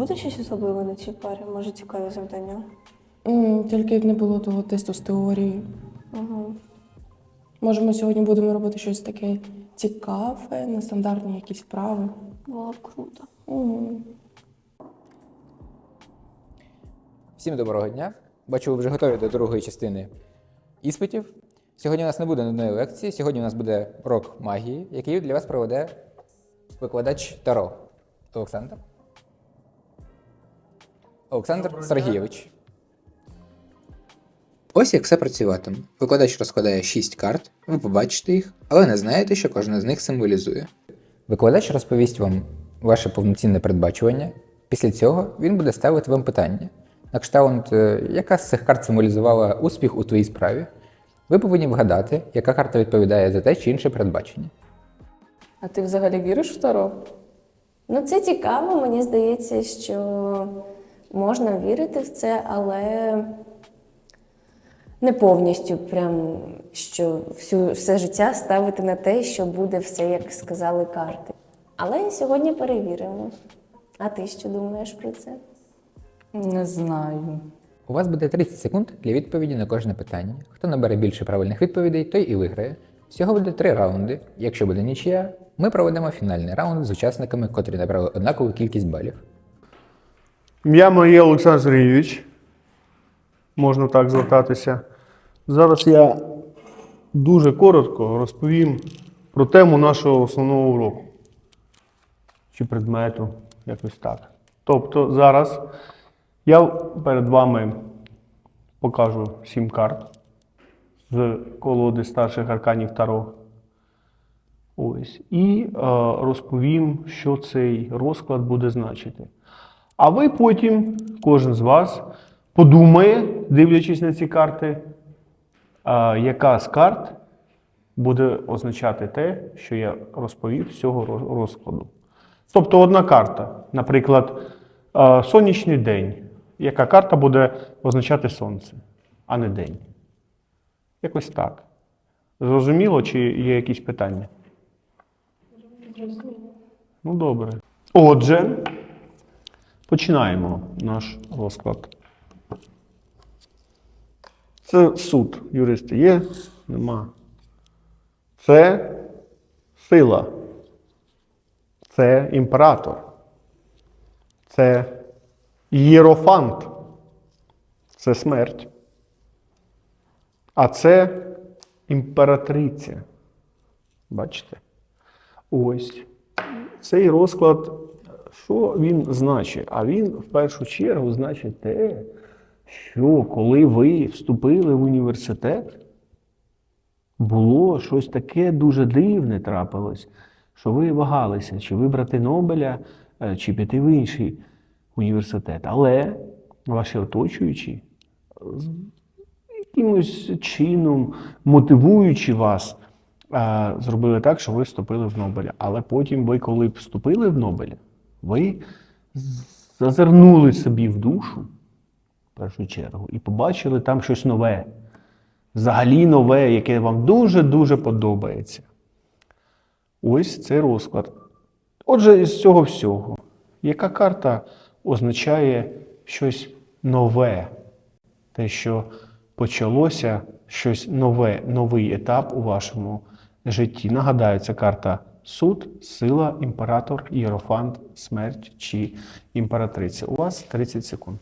буде щось особливе на цій парі? Може, цікаві завдання? М, Тільки не було того тесту з теорії. Угу. Може, ми сьогодні будемо робити щось таке цікаве, нестандартні якісь вправи. Було б круто. Мгм. Всім доброго дня. Бачу, ви вже готові до другої частини іспитів. Сьогодні у нас не буде нудної лекції, сьогодні у нас буде урок магії, який для вас проведе викладач Таро Олександр. Олександр Сергійович. Ось як все працюватиме. Викладач розкладає 6 карт, ви побачите їх, але не знаєте, що кожна з них символізує. Викладач розповість вам ваше повноцінне передбачування. Після цього він буде ставити вам питання. На кшталт, е, яка з цих карт символізувала успіх у твоїй справі. Ви повинні вгадати, яка карта відповідає за те чи інше передбачення. А ти взагалі віриш в Таро? Ну, це цікаво. Мені здається, що можна вірити в це, але не повністю, прям що всю, все життя ставити на те, що буде все, як сказали карти. Але сьогодні перевіримо. А ти що думаєш про це? Не знаю. У вас буде 30 секунд для відповіді на кожне питання. Хто набере більше правильних відповідей, той і виграє. Всього буде три раунди. Якщо буде нічия, ми проведемо фінальний раунд з учасниками, котрі набрали однакову кількість балів. Ім'я моє Олександр Сергійович. Можна так звертатися. Зараз я дуже коротко розповім про тему нашого основного уроку. Чи предмету, якось так. Тобто зараз я перед вами покажу сім карт з колоди старших арканів Таро. Ось. І е, розповім, що цей розклад буде значити. А ви потім, кожен з вас, подумає, дивлячись на ці карти, яка з карт буде означати те, що я розповів з цього розкладу. Тобто одна карта, наприклад, сонячний день. Яка карта буде означати сонце, а не день? Якось так. Зрозуміло, чи є якісь питання? Ну, добре. Отже, Починаємо наш розклад. Це суд. Юристи є? Нема. Це сила. Це імператор. Це єрофант. Це смерть. А це імператриця. Бачите? Ось. Цей розклад що він значить? А він в першу чергу значить те, що коли ви вступили в університет, було щось таке дуже дивне трапилось, що ви вагалися, чи вибрати Нобеля, е, чи піти в інший університет. Але ваші оточуючі якимось чином, мотивуючи вас, е, зробили так, що ви вступили в Нобеля. Але потім ви, коли вступили в Нобеля, ви зазирнули собі в душу, в першу чергу, і побачили там щось нове. Взагалі нове, яке вам дуже-дуже подобається. Ось цей розклад. Отже, із цього всього, яка карта означає щось нове? Те, що почалося щось нове, новий етап у вашому житті. Нагадаю, це карта суд, сила, імператор, ієрофант, смерть чи імператриця. У вас 30 секунд.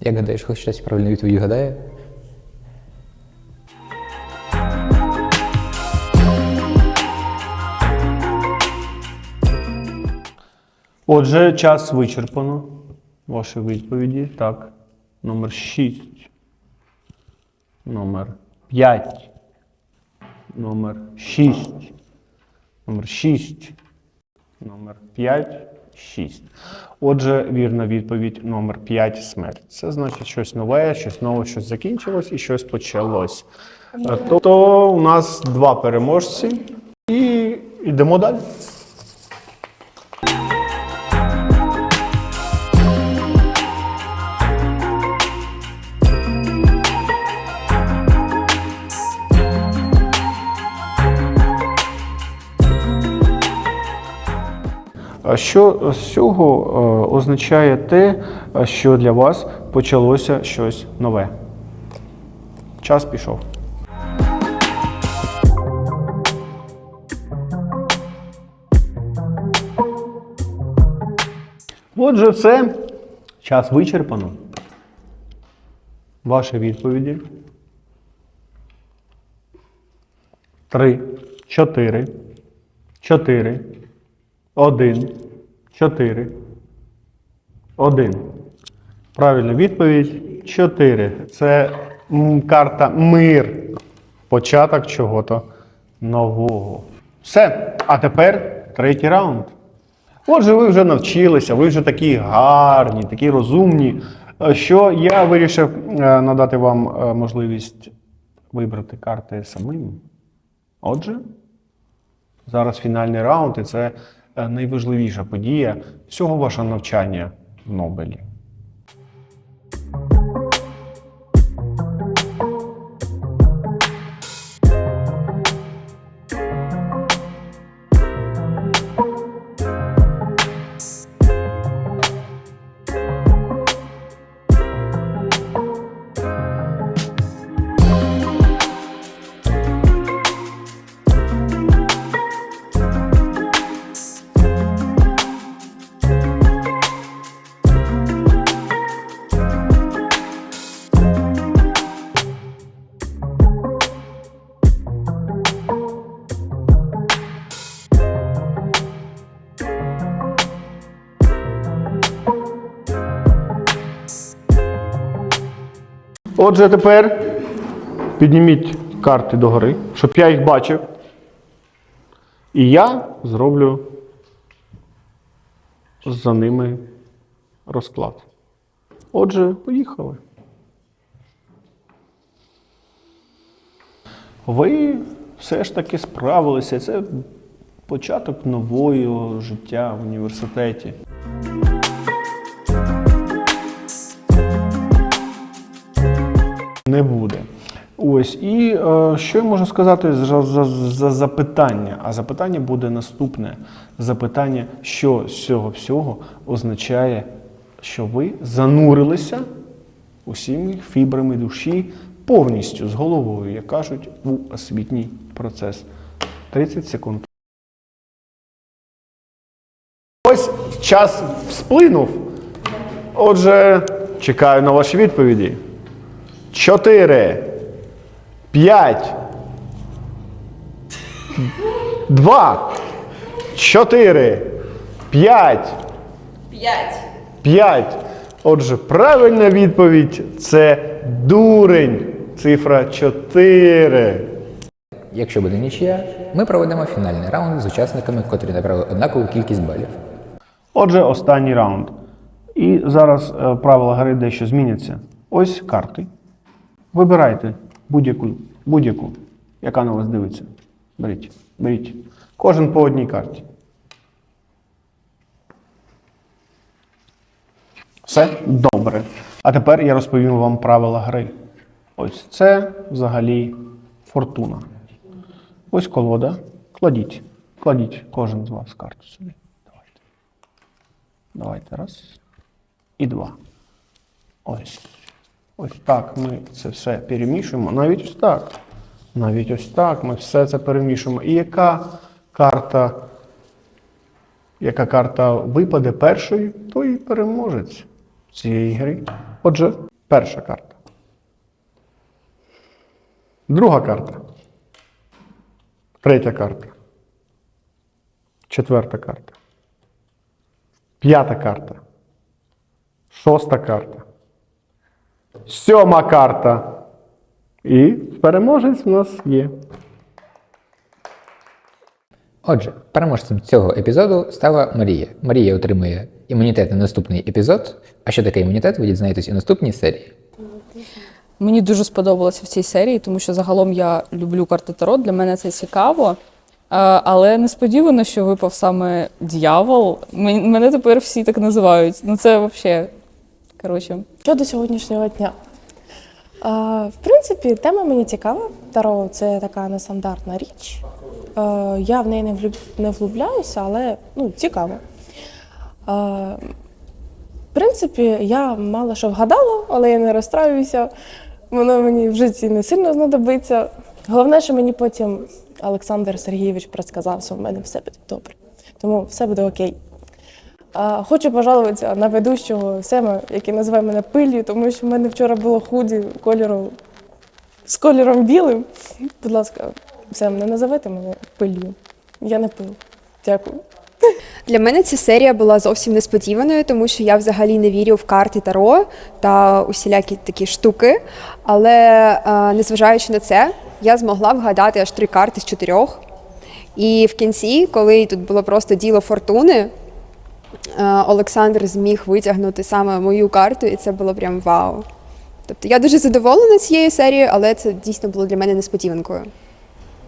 Як гадаєш, хтось щось правильну відповідь гадає? Отже, час вичерпано. Ваші відповіді. Так. Номер 6. Номер 5. Номер 6. Номер 6. Номер 5. 6. Отже, вірна відповідь номер 5 смерть. Це значить щось нове, щось нове, щось закінчилось і щось почалось. Е, Тобто у нас два переможці. І йдемо далі. Що з цього е, означає те, е, що для вас почалося щось нове? Час пішов. Отже, все. Час вичерпано. Ваші відповіді. Три, чотири, чотири, один, чотири, один. Правильна відповідь чотири. Це карта мир. Початок чого-то нового. Все. А тепер третій раунд. Отже, ви вже навчилися, ви вже такі гарні, такі розумні, е, що я вирішив е, надати вам е, можливість вибрати карти самим. Отже, зараз фінальний раунд, і це найважливіша подія всього вашого навчання в Нобелі. Отже, тепер підніміть карти догори, щоб я їх бачив. І я зроблю за ними розклад. Отже, поїхали. Ви все ж таки справилися. Це початок нового життя в університеті. Не буде. Ось і е, що я можу сказати за, за, за запитання? А запитання буде наступне: запитання, що з цього всього означає, що ви занурилися усіми фібрами душі повністю з головою, як кажуть, у освітній процес. 30 секунд. Ось час сплинув. Отже, чекаю на ваші відповіді. Чотири. П'ять. Два. Чотири. П'ять. П'ять. П'ять. Отже, правильна відповідь це дурень. Цифра 4. Якщо буде нічия, ми проведемо фінальний раунд з учасниками, котрі набрали однакову кількість балів. Отже, останній раунд. І зараз е, правила гри дещо зміняться. Ось карти. Вибирайте будь-яку, будь-яку, яка на вас дивиться. Беріть, беріть. Кожен по одній карті. Все добре. А тепер я розповім вам правила гри. Ось це взагалі фортуна. Ось колода. Кладіть. Кладіть кожен з вас карту собі. Давайте. Давайте раз. І два. Ось. Ось так ми це все перемішуємо. Навіть ось так. Навіть ось так ми все це перемішуємо. І яка карта, яка карта випаде першою, то і переможець цієї гри. Отже, перша карта. Друга карта. Третя карта. Четверта карта. П'ята карта. Шоста карта. Сьома карта. І переможець у нас є. Отже, переможцем цього епізоду стала Марія. Марія отримує імунітет на наступний епізод. А що таке імунітет, ви дізнаєтесь у наступній серії. Мені дуже сподобалося в цій серії, тому що загалом я люблю карти Таро. Для мене це цікаво. Е, Але несподівано, що випав саме дьявол. Мене тепер всі так називають. Ну це взагалі. Коротше. Щодо сьогоднішнього дня. А, в принципі, тема мені цікава. Таро це така нестандартна річ. Е, я в неї не, влюб... не влюбляюся, але ну, цікаво. А, в принципі, я мало що вгадала, але я не розстраюся. Воно мені в житті не сильно знадобиться. Головне, що мені потім Олександр Сергійович предсказав, що в мене все буде добре. Тому все буде окей. Хочу пожалуватися на ведущого Сема, який називає мене пиллю, тому що в мене вчора було худі кольору з кольором білим. Будь ласка, Сем, не називайте мене пиллю. Я не пил. Дякую. Для мене ця серія була зовсім несподіваною, тому що я взагалі не вірю в карти Таро та усілякі такі штуки. Але е, незважаючи на це, я змогла вгадати аж три карти з чотирьох. І в кінці, коли тут було просто діло фортуни, Олександр зміг витягнути саме мою карту, і це було прям вау. Тобто я дуже задоволена цією серією, але це дійсно було для мене несподіванкою.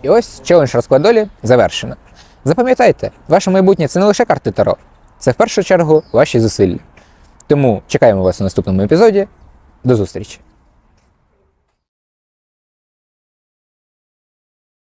І ось челендж розкладолі завершено. Запам'ятайте, ваше майбутнє це не лише карти Таро, це в першу чергу ваші зусилля. Тому чекаємо вас у наступному епізоді. До зустрічі!